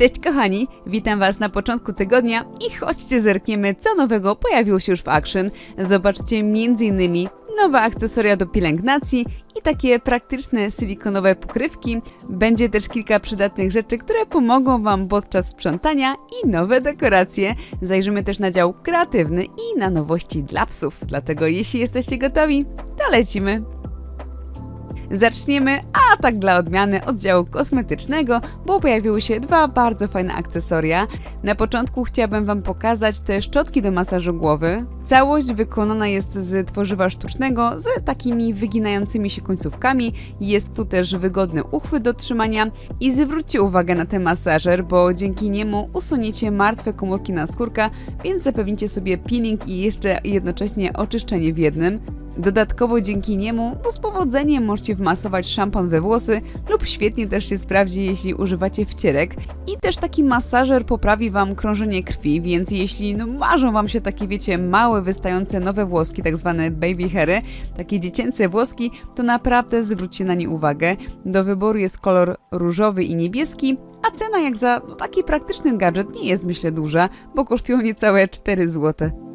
Cześć kochani, witam Was na początku tygodnia i chodźcie zerkniemy co nowego pojawiło się już w Action. Zobaczcie m.in. nowe akcesoria do pielęgnacji i takie praktyczne silikonowe pokrywki. Będzie też kilka przydatnych rzeczy, które pomogą Wam podczas sprzątania i nowe dekoracje. Zajrzymy też na dział kreatywny i na nowości dla psów. Dlatego jeśli jesteście gotowi, to lecimy. Zaczniemy, tak dla odmiany, od działu kosmetycznego, bo pojawiły się dwa bardzo fajne akcesoria. Na początku chciałabym Wam pokazać te szczotki do masażu głowy. Całość wykonana jest z tworzywa sztucznego, z takimi wyginającymi się końcówkami. Jest tu też wygodny uchwyt do trzymania i zwróćcie uwagę na ten masażer, bo dzięki niemu usuniecie martwe komórki na skórka, więc zapewnicie sobie peeling i jeszcze jednocześnie oczyszczenie w jednym. Dodatkowo dzięki niemu no z powodzeniem możecie wmasować szampon we włosy lub świetnie też się sprawdzi, jeśli używacie wcierek. I też taki masażer poprawi Wam krążenie krwi, więc jeśli no, marzą Wam się takie, wiecie, małe, wystające nowe włoski, tak zwane baby hairy, takie dziecięce włoski, to naprawdę zwróćcie na nie uwagę. Do wyboru jest kolor różowy i niebieski, a cena jak za no, taki praktyczny gadżet nie jest myślę duża, bo kosztują niecałe 4 zł.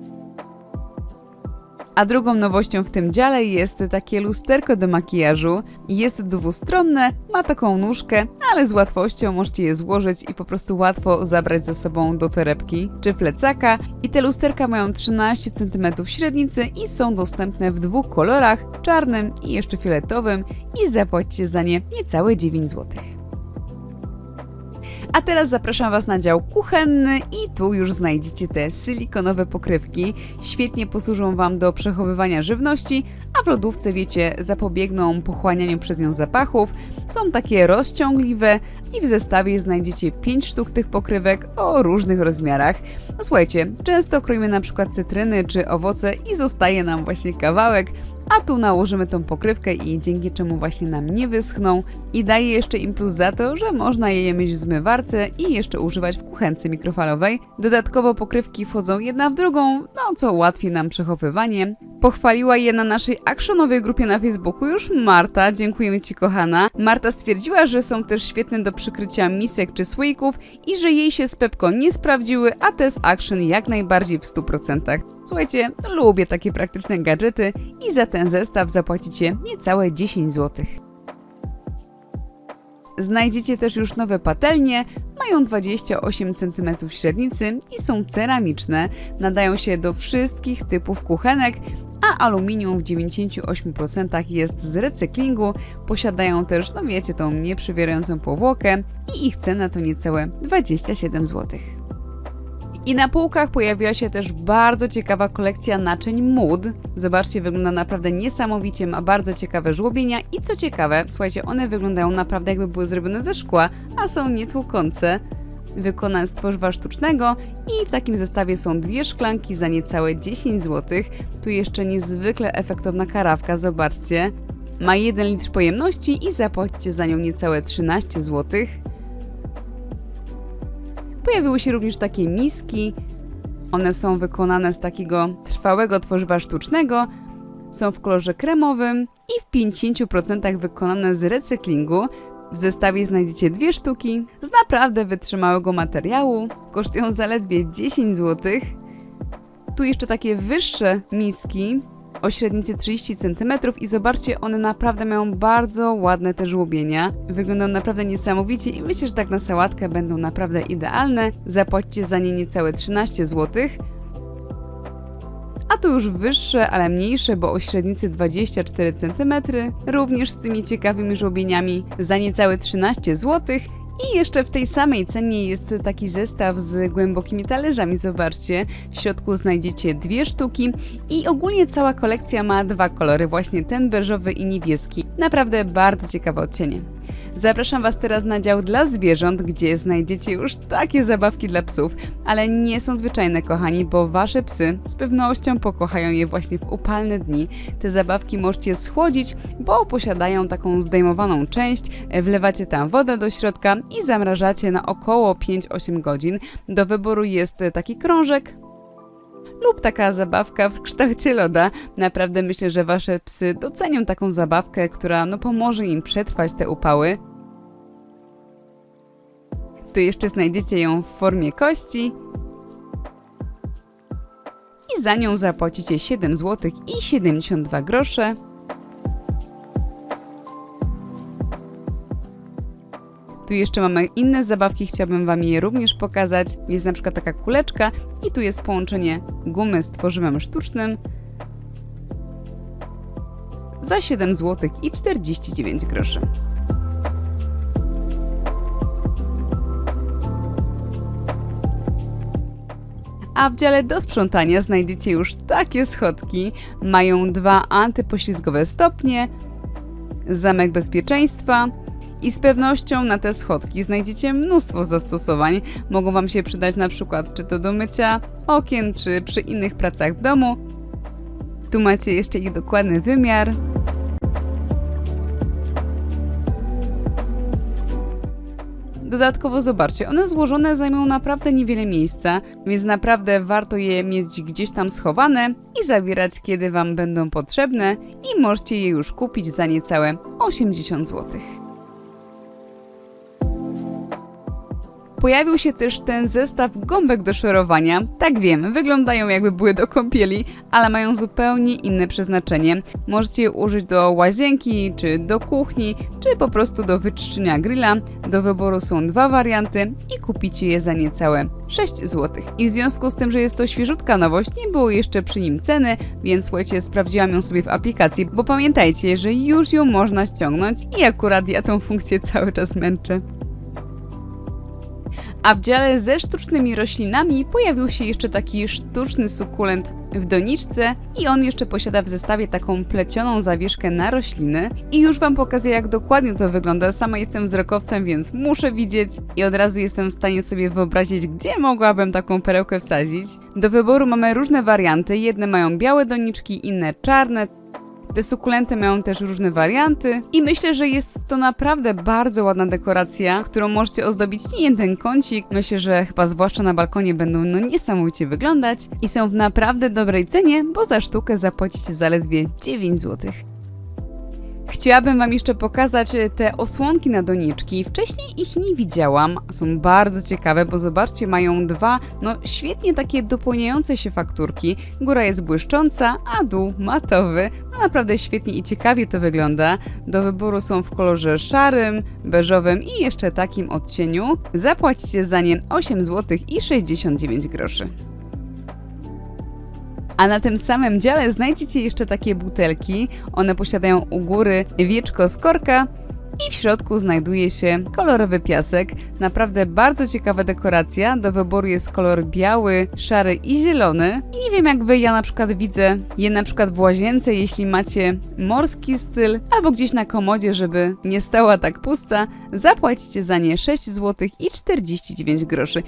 A drugą nowością w tym dziale jest takie lusterko do makijażu. Jest dwustronne, ma taką nóżkę, ale z łatwością możecie je złożyć i po prostu łatwo zabrać ze sobą do torebki czy plecaka. I te lusterka mają 13 cm średnicy i są dostępne w dwóch kolorach, czarnym i jeszcze fioletowym i zapłacicie za nie niecałe 9 zł. A teraz zapraszam Was na dział kuchenny i tu już znajdziecie te silikonowe pokrywki. Świetnie posłużą Wam do przechowywania żywności, a w lodówce, wiecie, zapobiegną pochłanianiu przez nią zapachów. Są takie rozciągliwe i w zestawie znajdziecie 5 sztuk tych pokrywek o różnych rozmiarach. No słuchajcie, często kroimy na przykład cytryny czy owoce i zostaje nam właśnie kawałek, a tu nałożymy tą pokrywkę i dzięki czemu właśnie nam nie wyschną i daje jeszcze im plus za to, że można je mieć w zmywarce i jeszcze używać w kuchence mikrofalowej. Dodatkowo pokrywki wchodzą jedna w drugą, no co ułatwi nam przechowywanie. Pochwaliła je na naszej actionowej grupie na Facebooku już Marta, dziękujemy Ci kochana. Marta stwierdziła, że są też świetne do przykrycia misek czy słoików i że jej się z Pepko nie sprawdziły, a te z Action jak najbardziej w 100%. Słuchajcie, lubię takie praktyczne gadżety i za ten zestaw zapłacicie niecałe 10 zł. Znajdziecie też już nowe patelnie, mają 28 cm średnicy i są ceramiczne, nadają się do wszystkich typów kuchenek, a aluminium w 98% jest z recyklingu, posiadają też, no wiecie, tą nieprzywierającą powłokę i ich cena to niecałe 27 zł. I na półkach pojawiła się też bardzo ciekawa kolekcja naczyń Mood. Zobaczcie, wygląda naprawdę niesamowicie, ma bardzo ciekawe żłobienia i co ciekawe, słuchajcie, one wyglądają naprawdę jakby były zrobione ze szkła, a są nietłukące. Wykonane z tworzywa sztucznego i w takim zestawie są dwie szklanki za niecałe 10 zł. Tu jeszcze niezwykle efektowna karawka, zobaczcie. Ma 1 litr pojemności i zapłacicie za nią niecałe 13 zł. Pojawiły się również takie miski. One są wykonane z takiego trwałego tworzywa sztucznego. Są w kolorze kremowym i w 50% wykonane z recyklingu. W zestawie znajdziecie dwie sztuki z naprawdę wytrzymałego materiału. Kosztują zaledwie 10 zł. Tu jeszcze takie wyższe miski o średnicy 30 cm i zobaczcie, one naprawdę mają bardzo ładne te żłobienia. Wyglądają naprawdę niesamowicie i myślę, że tak na sałatkę będą naprawdę idealne. Zapłaćcie za nie niecałe 13 zł. A tu już wyższe, ale mniejsze, bo o średnicy 24 cm, również z tymi ciekawymi żłobieniami za niecałe 13 zł. I jeszcze w tej samej cenie jest taki zestaw z głębokimi talerzami, zobaczcie. W środku znajdziecie dwie sztuki i ogólnie cała kolekcja ma dwa kolory, właśnie ten beżowy i niebieski. Naprawdę bardzo ciekawe odcienie. Zapraszam Was teraz na dział dla zwierząt, gdzie znajdziecie już takie zabawki dla psów, ale nie są zwyczajne, kochani, bo Wasze psy z pewnością pokochają je właśnie w upalne dni. Te zabawki możecie schłodzić, bo posiadają taką zdejmowaną część, wlewacie tam wodę do środka i zamrażacie na około 5-8 godzin. Do wyboru jest taki krążek, lub taka zabawka w kształcie loda. Naprawdę myślę, że wasze psy docenią taką zabawkę, która no pomoże im przetrwać te upały. to jeszcze znajdziecie ją w formie kości. I za nią zapłacicie 7 zł i 72 grosze. Tu jeszcze mamy inne zabawki, chciałabym Wam je również pokazać. Jest na przykład taka kuleczka i tu jest połączenie gumy z tworzywem sztucznym za 7 zł i 49 groszy. A w dziale do sprzątania znajdziecie już takie schodki. Mają dwa antypoślizgowe stopnie, zamek bezpieczeństwa i z pewnością na te schodki znajdziecie mnóstwo zastosowań. Mogą Wam się przydać na przykład czy to do mycia okien, czy przy innych pracach w domu. Tu macie jeszcze ich dokładny wymiar. Dodatkowo zobaczcie, one złożone zajmują naprawdę niewiele miejsca, więc naprawdę warto je mieć gdzieś tam schowane i zabierać kiedy Wam będą potrzebne i możecie je już kupić za niecałe 80 zł. Pojawił się też ten zestaw gąbek do szorowania. Tak wiem, wyglądają jakby były do kąpieli, ale mają zupełnie inne przeznaczenie. Możecie je użyć do łazienki, czy do kuchni, czy po prostu do wyczyszczenia grilla. Do wyboru są dwa warianty i kupicie je za niecałe 6 zł. I w związku z tym, że jest to świeżutka nowość, nie było jeszcze przy nim ceny, więc słuchajcie, sprawdziłam ją sobie w aplikacji, bo pamiętajcie, że już ją można ściągnąć i akurat ja tą funkcję cały czas męczę. A w dziale ze sztucznymi roślinami pojawił się jeszcze taki sztuczny sukulent w doniczce i on jeszcze posiada w zestawie taką plecioną zawieszkę na rośliny i już Wam pokazuję jak dokładnie to wygląda. Sama jestem wzrokowcem, więc muszę widzieć i od razu jestem w stanie sobie wyobrazić, gdzie mogłabym taką perełkę wsadzić. Do wyboru mamy różne warianty, jedne mają białe doniczki, inne czarne, te sukulenty mają też różne warianty i myślę, że jest to naprawdę bardzo ładna dekoracja, którą możecie ozdobić nie jeden kącik. Myślę, że chyba zwłaszcza na balkonie będą no niesamowicie wyglądać i są w naprawdę dobrej cenie, bo za sztukę zapłacicie zaledwie 9 zł. Chciałabym Wam jeszcze pokazać e, te osłonki na doniczki. Wcześniej ich nie widziałam. Są bardzo ciekawe, bo zobaczcie, mają dwa, no świetnie takie dopełniające się fakturki. Góra jest błyszcząca, a dół matowy. No naprawdę świetnie i ciekawie to wygląda. Do wyboru są w kolorze szarym, beżowym i jeszcze takim odcieniu. Zapłacicie za nie 8 zł i 69 groszy. A na tym samym dziale znajdziecie jeszcze takie butelki. One posiadają u góry wieczko z korka i w środku znajduje się kolorowy piasek. Naprawdę bardzo ciekawa dekoracja. Do wyboru jest kolor biały, szary i zielony. I nie wiem jak wy, ja na przykład widzę je na przykład w łazience, jeśli macie morski styl, albo gdzieś na komodzie, żeby nie stała tak pusta. Zapłacicie za nie 6 zł i 49 groszy.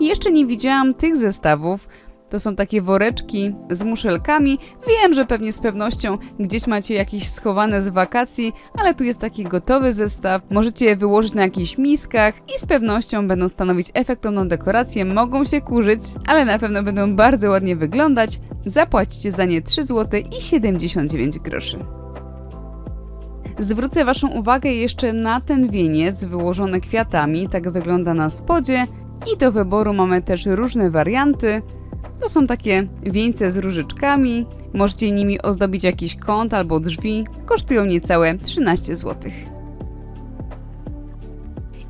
Jeszcze nie widziałam tych zestawów. To są takie woreczki z muszelkami. Wiem, że pewnie z pewnością gdzieś macie jakieś schowane z wakacji, ale tu jest taki gotowy zestaw. Możecie je wyłożyć na jakichś miskach i z pewnością będą stanowić efektowną dekorację. Mogą się kurzyć, ale na pewno będą bardzo ładnie wyglądać. Zapłacicie za nie 3 zł i 79 groszy. Zwrócę Waszą uwagę jeszcze na ten wieniec wyłożony kwiatami. Tak wygląda na spodzie. I do wyboru mamy też różne warianty. To są takie wieńce z różyczkami. Możecie nimi ozdobić jakiś kąt albo drzwi. Kosztują niecałe 13 zł.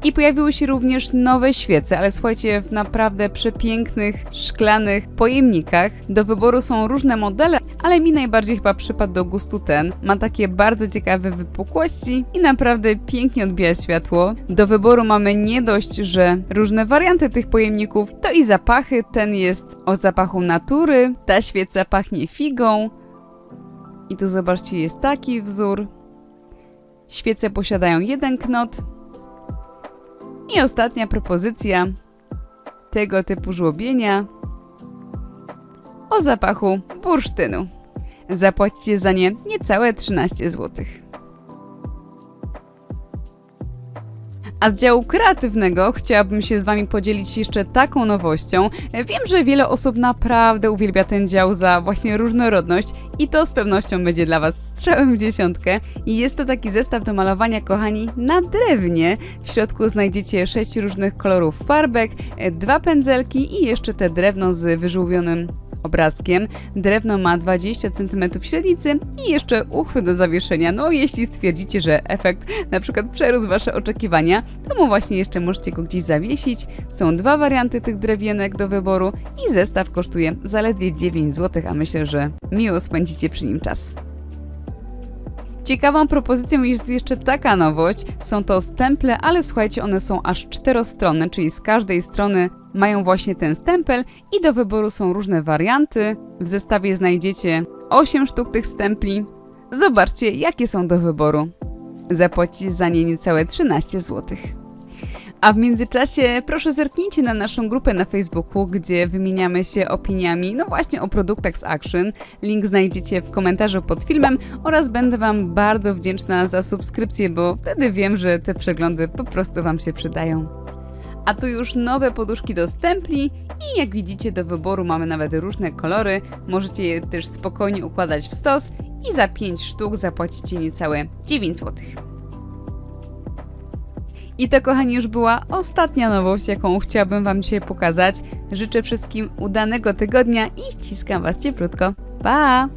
I pojawiły się również nowe świece, ale słuchajcie, w naprawdę przepięknych, szklanych pojemnikach. Do wyboru są różne modele, ale mi najbardziej chyba przypadł do gustu ten. Ma takie bardzo ciekawe wypukłości i naprawdę pięknie odbija światło. Do wyboru mamy nie dość, że różne warianty tych pojemników, to i zapachy. Ten jest o zapachu natury, ta świeca pachnie figą. I tu zobaczcie, jest taki wzór. Świece posiadają jeden knot, i ostatnia propozycja tego typu żłobienia o zapachu bursztynu. Zapłacicie za nie niecałe 13 zł. A z działu kreatywnego chciałabym się z Wami podzielić jeszcze taką nowością. Wiem, że wiele osób naprawdę uwielbia ten dział za właśnie różnorodność i to z pewnością będzie dla Was strzałem w dziesiątkę. I jest to taki zestaw do malowania, kochani, na drewnie. W środku znajdziecie sześć różnych kolorów farbek, dwa pędzelki i jeszcze te drewno z wyżółwionym obrazkiem. Drewno ma 20 cm średnicy i jeszcze uchwy do zawieszenia. No, jeśli stwierdzicie, że efekt na przykład przerósł Wasze oczekiwania, to mu właśnie jeszcze możecie go gdzieś zawiesić. Są dwa warianty tych drewienek do wyboru i zestaw kosztuje zaledwie 9 zł, a myślę, że miło spędzicie przy nim czas. Ciekawą propozycją jest jeszcze taka nowość. Są to stemple, ale słuchajcie, one są aż czterostronne, czyli z każdej strony mają właśnie ten stempel i do wyboru są różne warianty. W zestawie znajdziecie 8 sztuk tych stempli. Zobaczcie, jakie są do wyboru. Zapłacicie za nie niecałe 13 zł. A w międzyczasie proszę zerknijcie na naszą grupę na Facebooku, gdzie wymieniamy się opiniami, no właśnie o produktach z Action. Link znajdziecie w komentarzu pod filmem oraz będę Wam bardzo wdzięczna za subskrypcję, bo wtedy wiem, że te przeglądy po prostu Wam się przydają. A tu już nowe poduszki do stempli i jak widzicie do wyboru mamy nawet różne kolory. Możecie je też spokojnie układać w stos i za 5 sztuk zapłacicie niecałe 9 zł. I to, kochani, już była ostatnia nowość, jaką chciałabym Wam dzisiaj pokazać. Życzę wszystkim udanego tygodnia i ściskam Was cieplutko. Pa!